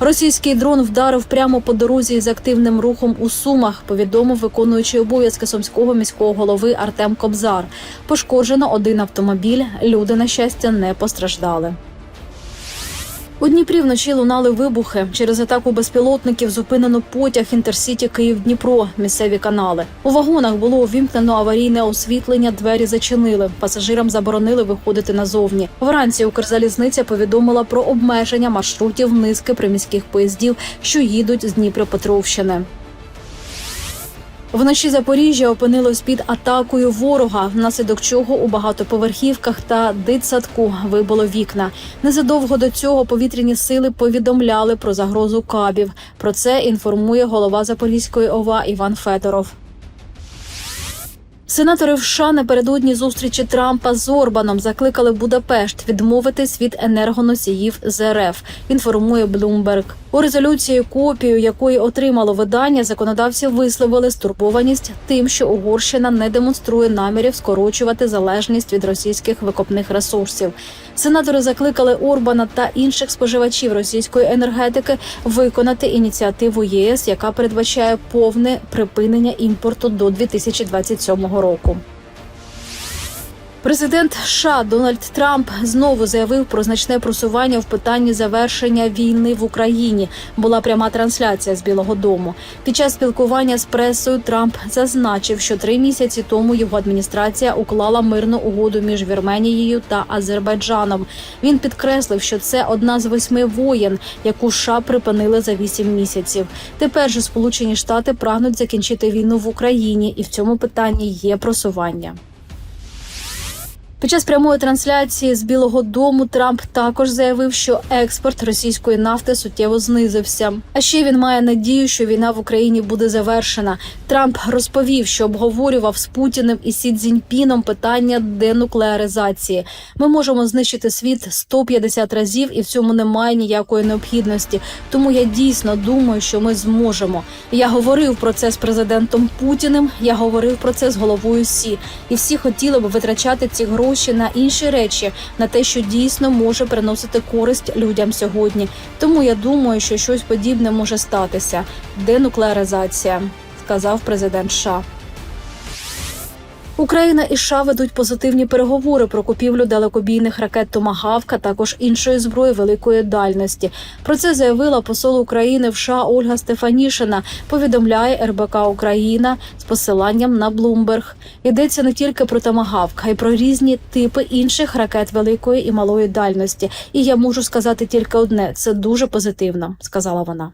Російський дрон вдарив прямо по дорозі з активним рухом у Сумах. Повідомив виконуючий обов'язки сумського міського голови Артем Кобзар. Пошкоджено один автомобіль. Люди на щастя не постраждали. У Дніпрі вночі лунали вибухи. Через атаку безпілотників зупинено потяг інтерсіті Київ-Дніпро. Місцеві канали. У вагонах було увімкнено аварійне освітлення. Двері зачинили. Пасажирам заборонили виходити назовні. Вранці Укрзалізниця повідомила про обмеження маршрутів низки приміських поїздів, що їдуть з Дніпропетровщини. Вночі Запоріжжя опинилось під атакою ворога, внаслідок чого у багатоповерхівках та дитсадку вибило вікна. Незадовго до цього повітряні сили повідомляли про загрозу кабів. Про це інформує голова Запорізької ОВА Іван Федоров. Сенатори в США напередодні зустрічі Трампа з Орбаном закликали Будапешт відмовитись від енергоносіїв з РФ. Інформує Bloomberg. У резолюції, копію якої отримало видання, законодавці висловили стурбованість тим, що Угорщина не демонструє намірів скорочувати залежність від російських викопних ресурсів. Сенатори закликали Орбана та інших споживачів російської енергетики виконати ініціативу ЄС, яка передбачає повне припинення імпорту до 2027 року року. Президент США Дональд Трамп знову заявив про значне просування в питанні завершення війни в Україні. Була пряма трансляція з Білого Дому. Під час спілкування з пресою Трамп зазначив, що три місяці тому його адміністрація уклала мирну угоду між Вірменією та Азербайджаном. Він підкреслив, що це одна з восьми воєн, яку США припинили за вісім місяців. Тепер же Сполучені Штати прагнуть закінчити війну в Україні, і в цьому питанні є просування. Під час прямої трансляції з Білого Дому Трамп також заявив, що експорт російської нафти суттєво знизився. А ще він має надію, що війна в Україні буде завершена. Трамп розповів, що обговорював з Путіним і Сі Цзіньпіном питання денуклеаризації. Ми можемо знищити світ 150 разів, і в цьому немає ніякої необхідності. Тому я дійсно думаю, що ми зможемо. Я говорив про це з президентом Путіним. Я говорив про це з головою Сі, і всі хотіли б витрачати ці гроші на інші речі, на те, що дійсно може приносити користь людям сьогодні. Тому я думаю, що щось подібне може статися. Денуклеаризація, сказав президент США. Україна і США ведуть позитивні переговори про купівлю далекобійних ракет Томагавк, а також іншої зброї великої дальності. Про це заявила посол України в США Ольга Стефанішина. Повідомляє РБК Україна з посиланням на Блумберг. Йдеться не тільки про Томагавк, а й про різні типи інших ракет великої і малої дальності. І я можу сказати тільки одне: це дуже позитивно, сказала вона.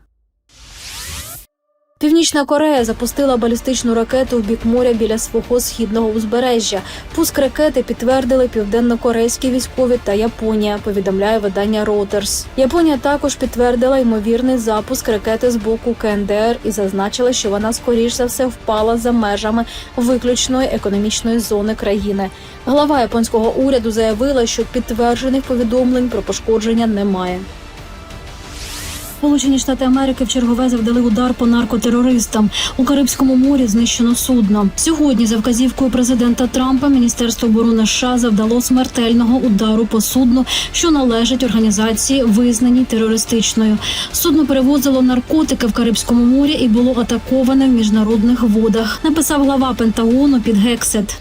Північна Корея запустила балістичну ракету в бік моря біля свого східного узбережжя. Пуск ракети підтвердили південно-корейські військові та Японія. Повідомляє видання Reuters. Японія також підтвердила ймовірний запуск ракети з боку КНДР і зазначила, що вона скоріш за все впала за межами виключної економічної зони країни. Глава японського уряду заявила, що підтверджених повідомлень про пошкодження немає. Сполучені Штати Америки в чергове завдали удар по наркотерористам. У Карибському морі знищено судно. Сьогодні, за вказівкою президента Трампа, Міністерство оборони США завдало смертельного удару по судну, що належить організації, визнаній терористичною. Судно перевозило наркотики в Карибському морі і було атаковане в міжнародних водах. Написав глава Пентагону під Гексет.